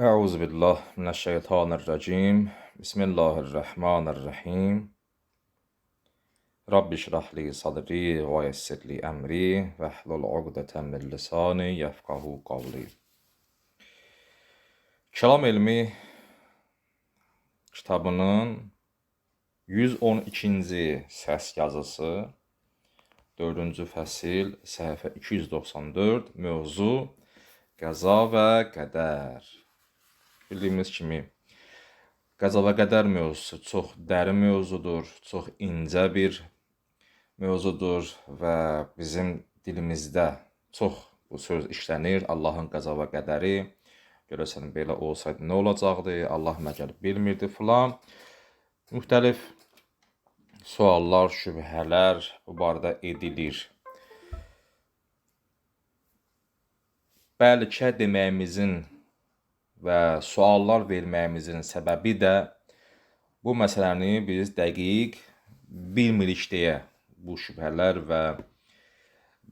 Euzu billah mineşşeytanirracim. Bismillahirrahmanirrahim. Rabbi şrah li sadri ve yessir li emri ve hlul ugdeten min lisani yefkahu kavli. Kelam ilmi kitabının 112-ci səs yazısı 4-cü fəsil səhifə 294 mövzu qəza və qədər Bildiyimiz kimi qəza və qədər mövzusu çox dərin mövzudur, çox incə bir mövzudur və bizim dilimizdə çox bu söz işlənir. Allahın qəza qədəri görəsən belə olsaydı nə olacaqdı? Allah məgər bilmirdi filan. Müxtəlif suallar, şübhələr bu barədə edilir. Bəlkə deməyimizin və suallar verməyimizin səbəbi də bu məsələni biz dəqiq bilmirik deyə bu şübhələr və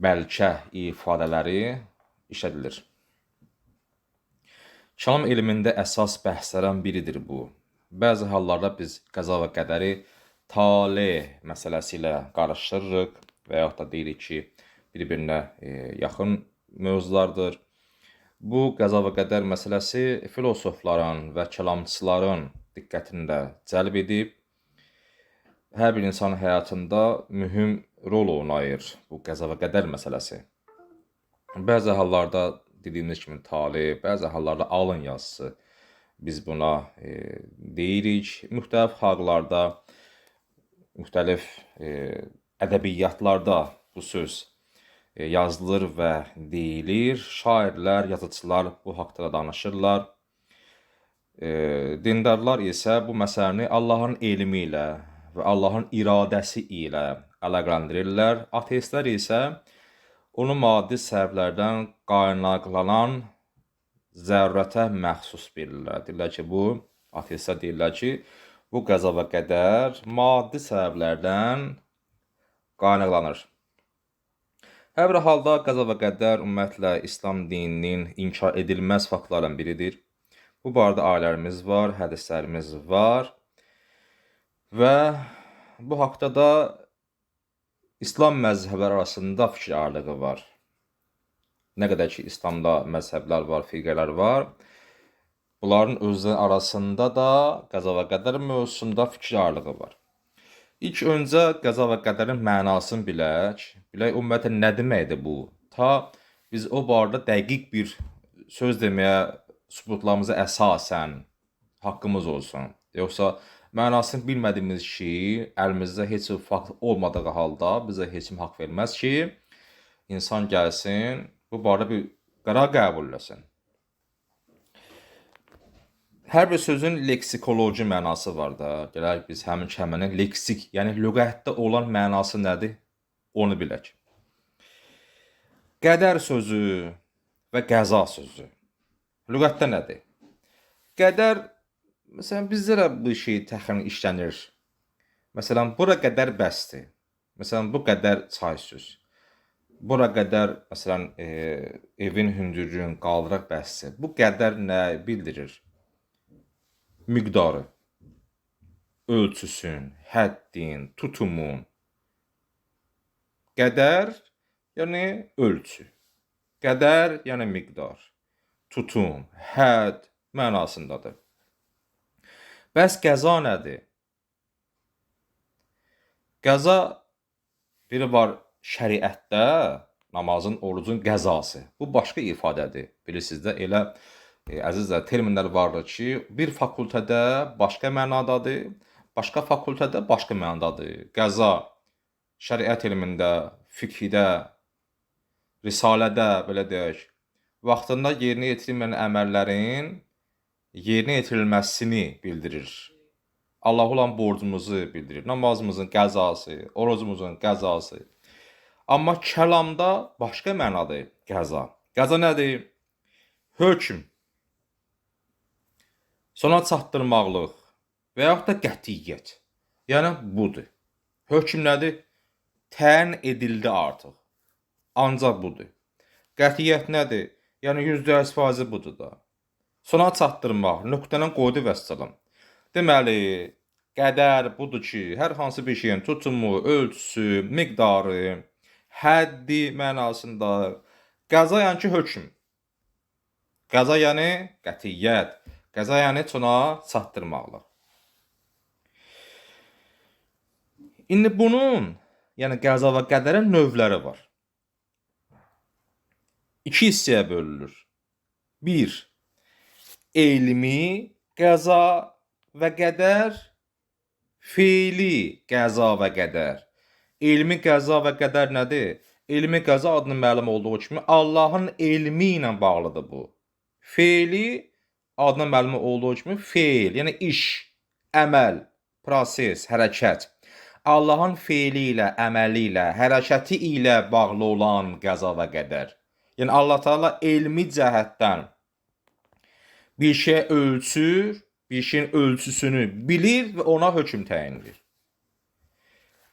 bəlkə ifadələri işlədilir. Kəlam elmində əsas bəhslərdən biridir bu. Bəzi hallarda biz qəza və qədəri tale məsələsi ilə qarışdırırıq və yaxud da deyirik ki, bir-birinə e, yaxın mövzulardır. Bu qəza və qədər məsələsi filosofların və kəlamçıların diqqətini də cəlb edib. Hər bir insan həyatında mühüm rol oynayır bu qəza və qədər məsələsi. Bəzi hallarda dediyimiz kimi tale, bəzi hallarda alın yazısı biz buna e, deyirik. Müxtəlif xalqlarda, müxtəlif e, ədəbiyyatlarda bu söz yazılır və deyilir. Şairlər, yazıçılar bu haqqda danışırlar. E, dindarlar isə bu məsələni Allahın elmi ilə və Allahın iradəsi ilə əlaqələndirirlər. Ateistlər isə onu maddi səbəblərdən qaynaqlanan zərurətə məxsus bilirlər. Deyirlər ki, bu ateistlər deyirlər ki, bu qəza və qədər maddi səbəblərdən qaynaqlanır. Hər halda qəza və qədər ümumiyyətlə İslam dininin inkar edilməz faktlarından biridir. Bu barədə ayələrimiz var, hədislərimiz var və bu haqda da İslam məzhəbləri arasında fikir ayrılığı var. Nə qədər ki, İslamda məzhəblər var, firqələr var, bunların özləri arasında da qəza və qədər mövzusunda fikir ayrılığı var. İlk öncə qəza və qədərin mənasını bilək. Bilək ümumiyyətlə nə deməkdir bu? Ta biz o barədə dəqiq bir söz deməyə sübutlarımıza əsasən haqqımız olsun. Yoxsa mənasını bilmədiyimiz ki, əlimizdə heç bir fakt olmadığı halda bizə heç kim haqq verməz ki, insan gəlsin, bu barədə bir qərar qəbul etsin. Hər bir sözün leksikoloji mənası var da. Gələk biz həmin kəlmənin leksik, yəni lüğətdə olan mənası nədir? Onu bilək. Qədər sözü və qəza sözü. Lüğətdə nədir? Qədər Məsələn, bizdə də bu şey təxmin işlənir. Məsələn, bura qədər bəsdir. Məsələn, bu qədər çay süz. Bura qədər, məsələn, e, evin hündürlüyünü qaldıraq bəsdir. Bu qədər nə bildirir? Miqdarı, ölçüsün, həddin, tutumun. Qədər, yəni ölçü. Qədər, yəni miqdar. Tutum, hədd mənasındadır. Bəs qəza nədir? Qəza biri var şəriətdə namazın, orucun qəzası. Bu başqa ifadədir. Bilirsiniz də elə əzizlər terminlər vardır ki, bir fakültədə başqa mənadadır, başqa fakültədə başqa mənadadır. Qəza şəriət elmində, fiqhdə, risalədə belə deyək, vaxtında yerinə yetirilməyən əməllərin yerinə yetirilməsini bildirir. Allah olan borcumuzu bildirir. Namazımızın qəzası, orucumuzun qəzası. Amma kəlamda başqa mənadır qəza. Qəza nədir? Hökm. Sona çatdırmaqlıq və yaxud da qətiyyət. Yəni budur. Hökm nədir? Təyin edildi artıq. Ancaq budur. Qətiyyət nədir? Yəni %100% budur da. sona çatdırmaq, nöqtədən qoydu vəssalam. Deməli, qədər budur ki, hər hansı bir şeyin tutumu, ölçüsü, miqdarı, həddi mənasında qəza yəni ki, hökm. Qəza yəni qətiyyət. Qəza yəni sona çatdırmaqla. İndi bunun, yəni qəza və qədərin növləri var. İki hissəyə bölünür. 1. Elmi qəza və qədər, feili qəza və qədər. Elmi qəza və qədər nədir? Elmi qəza adının məlum olduğu kimi Allahın elmi ilə bağlıdır bu. Feili adının məlum olduğu kimi feil, yəni iş, əməl, proses, hərəkət. Allahın feili ilə, əməli ilə, hərəkəti ilə bağlı olan qəza və qədər. Yəni Allah Taala elmi cəhətdən bir şey ölçür, bir şeyin ölçüsünü bilir və ona hökm təyin edir.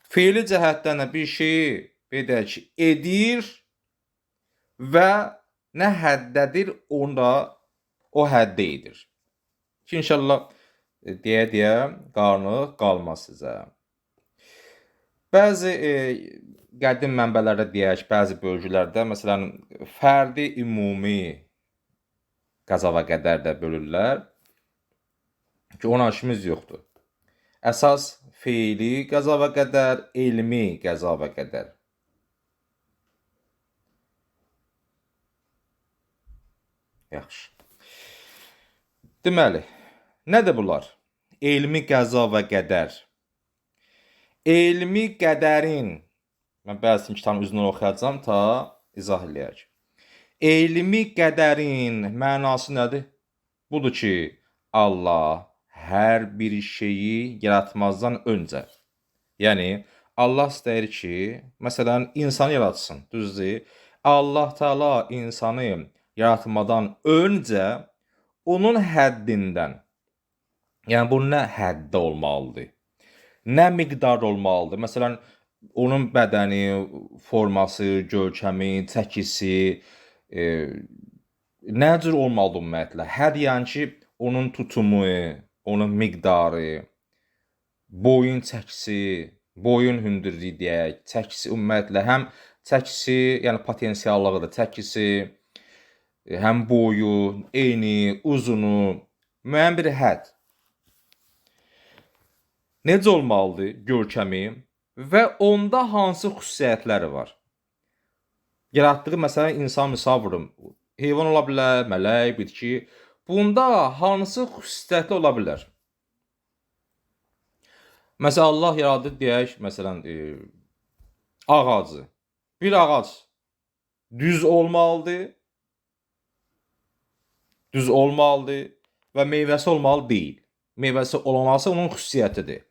Feili cəhətdən də bir şeyi belə ki, edir və nə həddədir, onda o həddə edir. Ki inşallah deyə-deyə qarnı qalmaz sizə. Bəzi e, qədim mənbələrdə deyək, bəzi bölgülərdə məsələn fərdi ümumi qəza və qədər də bölürlər. Ki ona işimiz yoxdur. Əsas feili qəza və qədər, elmi qəza və qədər. Yaxşı. Deməli, nədir bunlar? Elmi qəza və qədər. Elmi qədərin mən bəzisinin kitabın üzünü oxuyacağam ta izah eləyək. Elmi qədərin mənası nədir? Budur ki, Allah hər bir şeyi yaratmazdan öncə. Yəni Allah istəyir ki, məsələn, insanı yaratsın, düzdür? Allah Taala insanı yaratmadan öncə onun həddindən, yəni bu nə həddə olmalıdır? Nə miqdar olmalıdır? Məsələn, onun bədəni, forması, görkəmi, çəkisi, e, nə cür olmalıdır ümumiyyətlə? Hər yəni ki, onun tutumu, onun miqdarı, boyun çəkisi, boyun hündürlüyü deyək, çəkisi ümumiyyətlə həm çəkisi, yəni potensiallığıdır, çəkisi, həm boyu, eni, uzunu, müəyyən bir hədd. Necə olmalıdır görkəmi və onda hansı xüsusiyyətləri var? Yaratdığı məsələn insan misal vurum. Heyvan ola bilər, mələk, bitki. Bunda hansı xüsusiyyətli ola bilər? Məsələn Allah yaradır deyək, məsələn e, ağacı. Bir ağac düz olmalıdır. Düz olmalıdır və meyvəsi olmalı deyil. Meyvəsi olmaması onun xüsusiyyətidir.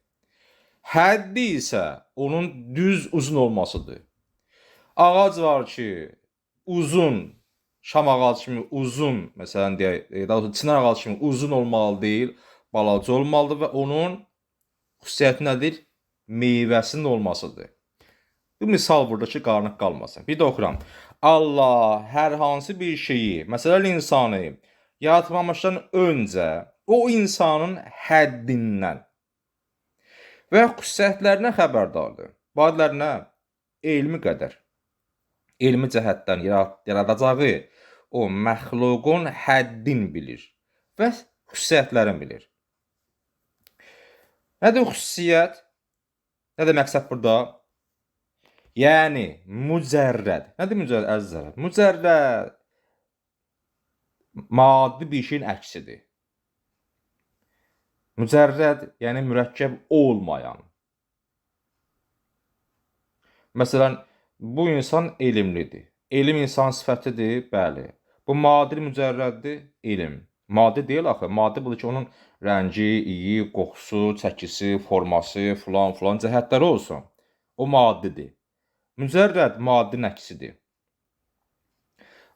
Həddi isə onun düz uzun olmasıdır. Ağac var ki, uzun, şam ağacı kimi uzun, məsələn deyək, e, daha doğrusu çınar ağacı kimi uzun olmalı deyil, balaca olmalıdır və onun xüsusiyyəti nədir? Meyvəsinin olmasıdır. Bu misal burada ki, qarnıq qalmasın. Bir də oxuram. Allah hər hansı bir şeyi, məsələn insanı yaratmamışdan öncə o insanın həddindən və xüsusiyyətlərinə xəbərdardır. Bu adlar nə? Elmi qədər. Elmi cəhətdən yaradacağı o məxluqun həddin bilir və xüsusiyyətlərini bilir. Nədir xüsusiyyət? Nədir məqsəd burada? Yəni mücərrəd. Nədir mücərrəd əzizlər? Mücərrəd maddi bir şeyin əksidir. Mücərrəd, yəni mürəkkəb olmayan. Məsələn, bu insan elmlidir. Elm insan sifətidir, bəli. Bu maddi mücərrəddir, elm. Maddi deyil axı. Maddi budur ki, onun rəngi, iyi, qoxusu, çəkisi, forması, filan filan cəhətləri olsun. O maddidir. Mücərrəd maddinin əksidir.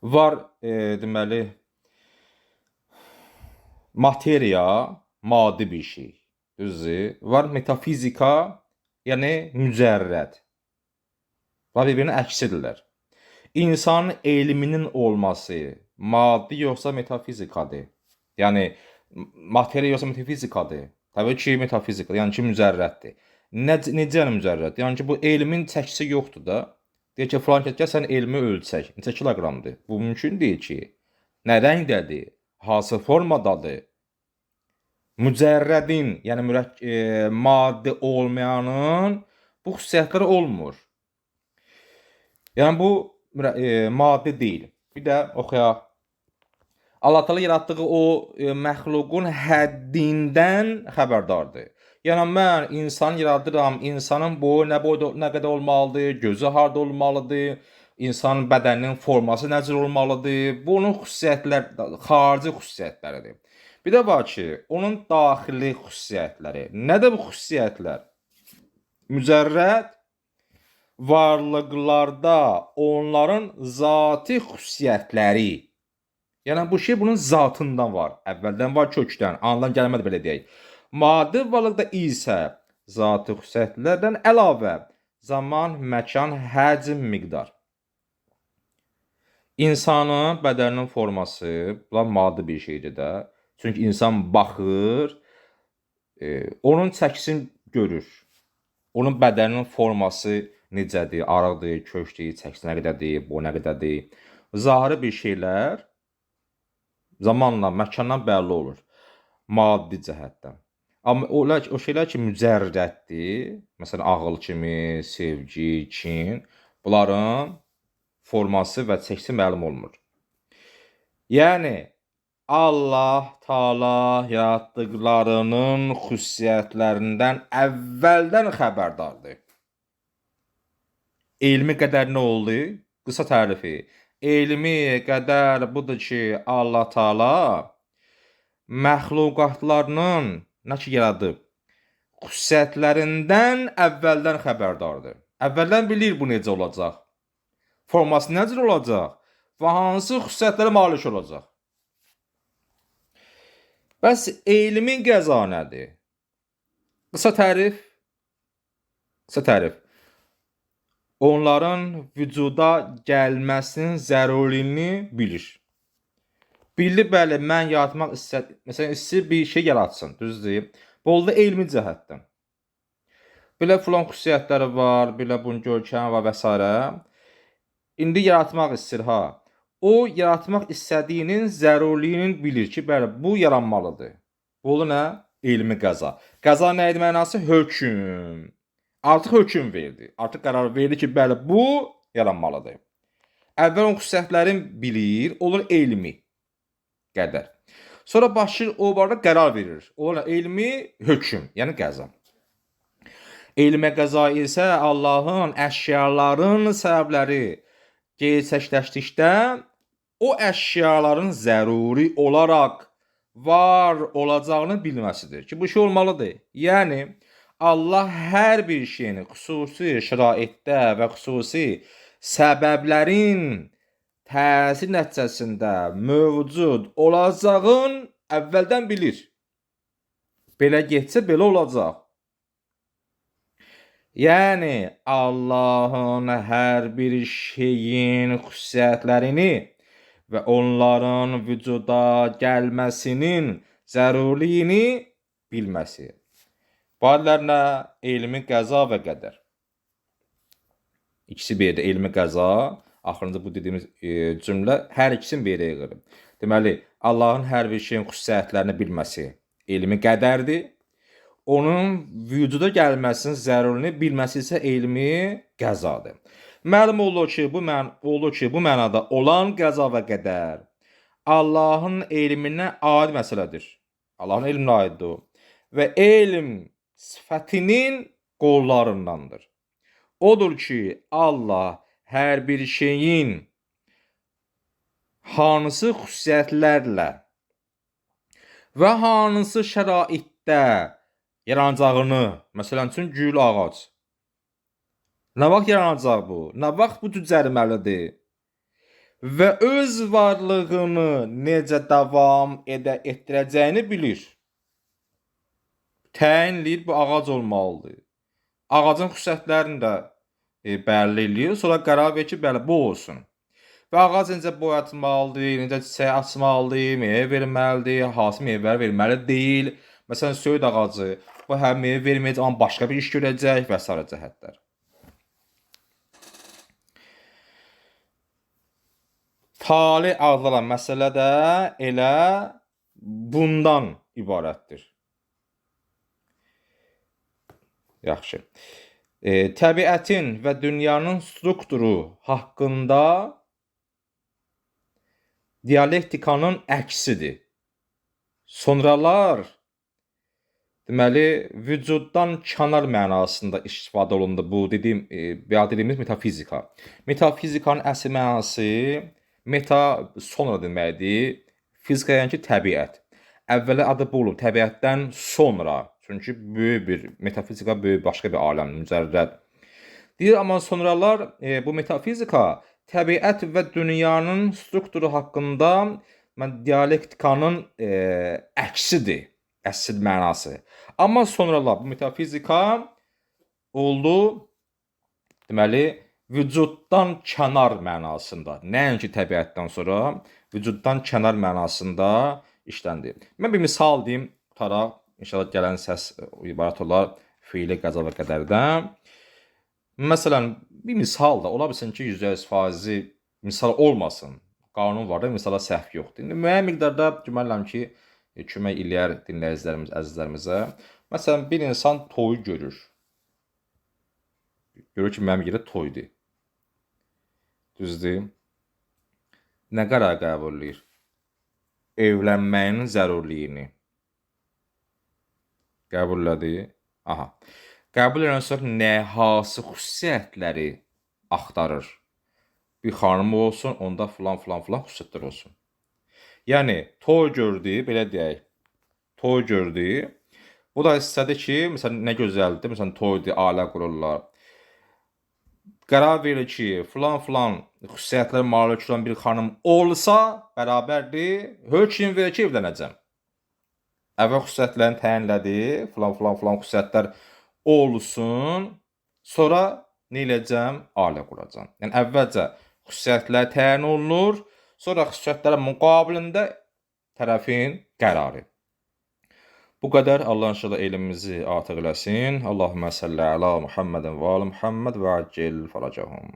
Var, e, deməli, materiya, maddi bir şey. Düzdür? Var metafizika, yəni mücərrəd. Var bir-birinin əksidirlər. İnsanın elminin olması maddi yoxsa metafizikadır? Yəni materiya yoxsa metafizikadır. Təbii ki, metafizikadır. Yəni ki, mücərrəddir. Nə necə yəni mücərrəd? Yəni ki, bu elmin çəkisi yoxdur da. Deyir ki, falan kəs sən elmi ölçək. Neçə kiloqramdır? Bu mümkün deyil ki. Nə rəngdədir? Hansı formadadır? Mücərrədin, yəni mürək e, maddə olmayanın bu xüsusiyyətləri olmur. Yəni bu e, maddə deyil. Bir də oxuyaq. Allah Teala yaratdığı o e, məxluqun həddindən xəbərdardır. Yəni mən insan yaradıram, insanın boyu nə boyda nə qədər olmalıdır, gözü harda olmalıdır, insanın bədəninin forması necə olmalıdır. Bunun xüsusiyyətlər xarici xüsusiyyətləridir. Bir də var ki, onun daxili xüsusiyyətləri. Nədir bu xüsusiyyətlər? Mücərrəd varlıqlarda onların zati xüsusiyyətləri. Yəni bu şey bunun zatından var. Əvvəldən var kökdən. Andan gəlmədi belə deyək. Maddi varlıqda isə zati xüsusiyyətlərdən əlavə zaman, məkan, həcm, miqdar. İnsanın bədəninin forması, bunlar maddi bir şeydir də. Çünki insan baxır, e, onun çəkisini görür. Onun bədəninin forması necədir, arıqdır, kökdür, çəkisi nə qədərdir, boyu nə qədərdir. Zahiri bir şeylər zamanla, məkandan bəlli olur. Maddi cəhətdən. Amma ki, o şeylər ki mücərrəddir, məsələn ağıl kimi, sevgi, kin, bunların forması və çəkisi məlum olmur. Yəni Allah Taala yaratdıqlarının xüsusiyyətlərindən əvvəldən xəbərdardır. Elmi qədər nə oldu? Qısa tərifi. Elmi qədər budur ki, Allah Taala məxluqatlarının nə ki yaradıb xüsusiyyətlərindən əvvəldən xəbərdardır. Əvvəldən bilir bu necə olacaq. Forması necə olacaq və hansı xüsusiyyətlərə malik olacaq. Bəs elmin qəza nədir? Qısa tərif. Qısa tərif. Onların vücuda gəlməsinin zərurliyini bilir. Bildi bəli, mən yaratmaq istəd, məsələn, istəyir bir şey yaratsın, düzdür? Bu oldu elmi cəhətdən. Belə filan xüsusiyyətləri var, belə bunun görkəmi var və s. İndi yaratmaq istəyir ha. O yaratmaq istədiyinin zərurliyini bilir ki, bəli, bu yaranmalıdır. Bu nə? Elmi qəza. Qəza nə idi mənası? Hökm. Artıq hökm verdi. Artıq qərar verdi ki, bəli, bu yaranmalıdır. Əvvəl onun xüsusiyyətlərini bilir, olur elmi qədər. Sonra başlayır o barədə qərar verir. Olur elmi hökm, yəni qəza. Elmə qəza isə Allahın əşyaların səbəbləri gerçəkləşdikdə o əşyaların zəruri olaraq var olacağını bilməsidir ki, bu şey olmalıdır. Yəni Allah hər bir şeyin xüsusi şəraitdə və xüsusi səbəblərin təsir nəticəsində mövcud olacağın əvvəldən bilir. Belə getsə belə olacaq. Yəni Allahın hər bir şeyin xüsusiyyətlərini və onların vücuda gəlməsinin zərurliyini bilməsi. Bu adlarla elmi qəza və qədər. İkisi bir yerdə elmi qəza, axırıncı bu dediyimiz e, cümlə hər ikisini bir yerə yığılıb. Deməli, Allahın hər bir şeyin xüsusiyyətlərini bilməsi elmi qədərdir. Onun vücuda gəlməsinin zərurunu bilməsi isə elmi qəzadır. Məlum olur ki, bu mən olur ki, bu mənada olan qəza və qədər Allahın elminə aid məsələdir. Allahın elminə aiddir o. Və elm sifətinin qollarındandır. Odur ki, Allah hər bir şeyin hansı xüsusiyyətlərlə və hansı şəraitdə yaranacağını, məsələn üçün gül ağac. Nə vaxt yaranacaq bu? Nə vaxt bu cücərməlidir? Və öz varlığını necə davam edə etdirəcəyini bilir. Təyin eləyir bu ağac olmalıdır. Ağacın xüsusiyyətlərini də e, bəlli eləyir. Sonra qərar verir ki, bəli bu olsun. Və ağac necə boyatmalıdır, necə çiçək açmalıdır, meyvə verməlidir, hansı meyvələr verməli deyil. Məsələn, söyüd ağacı bu həm meyvə verməyəcək, amma başqa bir iş görəcək və sair cəhətlər. Tale adlanan məsələ də elə bundan ibarətdir. Yaxşı. E, təbiətin və dünyanın strukturu haqqında dialektikanın əksidir. Sonralar deməli vücuddan kənar mənasında istifadə olundu bu dediyim e, ya dediyimiz metafizika. Metafizikanın əsl mənası meta sonra deməkdir. Fizika yəni ki, təbiət. Əvvələ adı bu olub, təbiətdən sonra. Çünki böyük bir metafizika böyük başqa bir aləm, mücərrəd. Deyir amma sonralar e, bu metafizika təbiət və dünyanın strukturu haqqında mən dialektikanın e, əksidir, əsl mənası. Amma sonralar bu metafizika oldu deməli vücuddan kənar mənasında, nəinki təbiətdən sonra, vücuddan kənar mənasında işləndi. Mən bir misal deyim, tutaraq inşallah gələn səs ibarət olar fiili qəza və qədərdən. Məsələn, bir misal da ola bilsin ki, 100% misal olmasın. Qanun var da, misala səhv yoxdur. İndi müəyyən miqdarda gümanlam ki, kömək eləyər dinləyicilərimiz, əzizlərimizə. Məsələn, bir insan toyu görür. Görür ki, mənim yerə toydur. Düzdür? Nə qərar qəbul eləyir? Evlənməyin zərurliyini. Qəbul elədi. Aha. Qəbul edən sonra nə hansı xüsusiyyətləri axtarır? Bir xanım olsun, onda filan filan filan xüsusiyyətlər olsun. Yəni toy gördü, belə deyək. Toy gördü. Bu da istədi ki, məsələn nə gözəldir, məsələn toydur, ailə qururlar. Qərar verir ki, filan filan xüsusiyyətlərə malik olan bir xanım olsa, bərabərdir, hökm verir ki, evlənəcəm. Əvvəl xüsusiyyətlərini təyinlədi, filan filan filan xüsusiyyətlər olsun, sonra nə edəcəm? Ailə quracam. Yəni əvvəlcə xüsusiyyətlər təyin olunur, sonra xüsusiyyətlərə müqabilində tərəfin qərarı. Bu qədər Allah inşallah elmimizi artıq eləsin. Allahümmə səlli əla Muhammedin və ali Muhammed və accil faracahum.